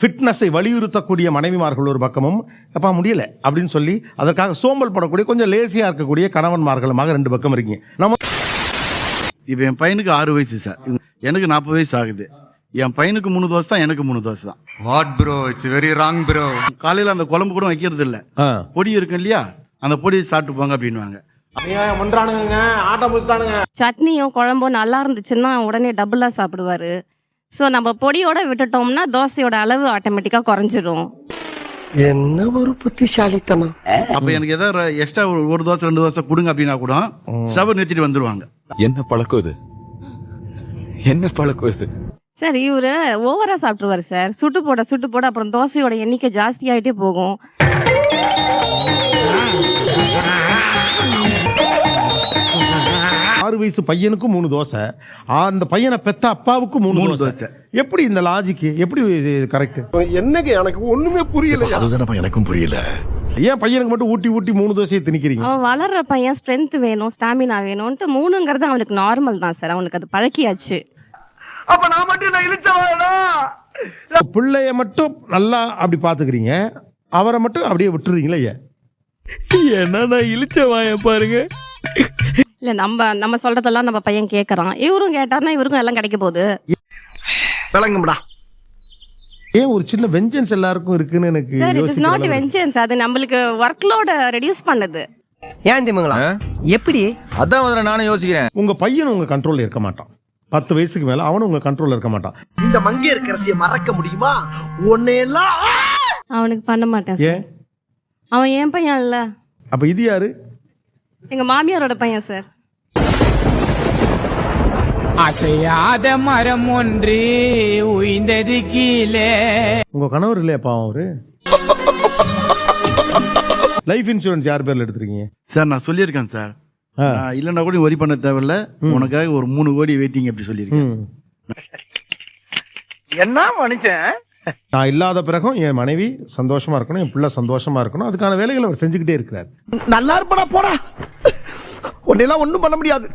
ஃபிட்னஸை வலியுறுத்தக்கூடிய மனைவிமார்கள் ஒரு பக்கமும் எப்பா முடியல அப்படின்னு சொல்லி அதற்காக சோம்பல் படக்கூடிய கொஞ்சம் லேசியா இருக்கக்கூடிய கணவன்மார்களுமாக ரெண்டு பக்கம் இருக்கீங்க. நம்ம இப்போ என் பையனுக்கு ஆறு வயசு சார். எனக்கு நாற்பது வயசு ஆகுது. என் பையனுக்கு மூணு தோசை தான் எனக்கு மூணு தோசை தான். What bro it's very wrong bro காலையில் அந்த குழம்பு கூட வைக்கிறது இல்லை. ஆ, பொடி இருக்கும் இல்லையா? அந்த பொடியை சாப்பிட்டு போங்க அப்படின்வாங்க சட்னியும் குழம்பும் நல்லா இருந்துச்சுன்னா உடனே டபுளாக சாப்பிடுவாரு. ஸோ நம்ம பொடியோட விட்டுட்டோம்னா தோசையோட அளவு ஆட்டோமேட்டிக்காக குறைஞ்சிரும். என்ன ஒரு புத்திசாலித்தனம். அப்போ எனக்கு ஏதாவது எக்ஸ்ட்ரா ஒரு ஒரு தோசை ரெண்டு தோசை கொடுங்க அப்படின்னா கூட சவர் நிறுத்திட்டு வந்துருவாங்க. என்ன பழக்கம் இது? என்ன பழக்கம் இது? சார் இவரு ஓவரா சாப்பிட்டுருவாரு சார். சுட்டு போட சுட்டு போட அப்புறம் தோசையோட எண்ணிக்கை ஜாஸ்தி ஆயிட்டே போகும். ஆறு வயசு பையனுக்கும் மூணு தோசை. அந்த பையனை பெத்த அப்பாவுக்கும் மூணு மூணு தோசை. எப்படி இந்த லாஜிக்கு எப்படி கரெக்ட் என்னங்க எனக்கு ஒண்ணுமே புரியல அதுதானப்பா எனக்கும் புரியல. ஏன் பையனுக்கு மட்டும் ஊட்டி ஊட்டி மூணு தோசையை திணிக்கிறீங்க? அவன் வளர்ற பையன் ஸ்ட்ரென்த் வேணும் ஸ்டாமினா வேணும்ன்ட்டு மூணுங்கிறது அவனுக்கு நார்மல் தான் சார் அவனுக்கு அது பழக்கியாச்சு பிள்ளைய மட்டும் நல்லா அப்படி பாத்துக்கிறீங்க அவரை மட்டும் அப்படியே விட்டுறீங்களே ஏன் என்னன்னா இழிச்ச வாய பாருங்க. இல்ல நம்ம நம்ம சொல்றதெல்லாம் நம்ம பையன் கேட்கறான் இவரும் கேட்டாருன்னா இவருக்கும் எல்லாம் கிடைக்க போகுது. விளங்கும்டா ஏன் ஒரு சின்ன வெஞ்சன்ஸ் எல்லாருக்கும் இருக்குன்னு எனக்கு சார் இட் இஸ் யோசிக்கிற நாட். வெஞ்சன்ஸ் அது நம்மளுக்கு ஒர்க் லோட ரெடியூஸ் பண்ணுது. ஏன் திமுங்களா எப்படி? அதான் முதல்ல நானும் யோசிக்கிறேன். உங்க பையன் உங்க கண்ட்ரோல்ல இருக்க மாட்டான். பத்து வயசுக்கு மேல அவனும் உங்க கண்ட்ரோல்ல இருக்க மாட்டான். இந்த மங்கையர் கரசியை மறக்க முடியுமா? உன்னையெல்லாம் அவனுக்கு பண்ண மாட்டேன் சார் ஏன்? அவன் என் பையன் இல்ல? அப்ப இது யாரு? எங்க மாமியாரோட பையன் சார். அசையாத மரம் ஒன்று உய்ந்தது கீழே. உங்க கணவர் இல்லையாப்பா அவரு? லைஃப் இன்சூரன்ஸ் யார் பேர்ல எடுத்திருக்கீங்க? சார் நான் சொல்லியிருக்கேன் சார். ஆ. நான் இல்லைன்னா கூட வரி பண்ண தேவையில்ல. உனக்காக ஒரு மூணு கோடி வெயிட்டிங் அப்படி சொல்லியிருக்கேன். என்ன மனுஷன்? நான் இல்லாத பிறகும் என் மனைவி சந்தோஷமா இருக்கணும் என் பிள்ளை சந்தோஷமா இருக்கணும். அதுக்கான வேலைகளை அவர் செஞ்சுக்கிட்டே இருக்கிறார். நல்லா இருப்படா போடா. உன்னெல்லாம் ஒன்றும் பண்ண முடியாது.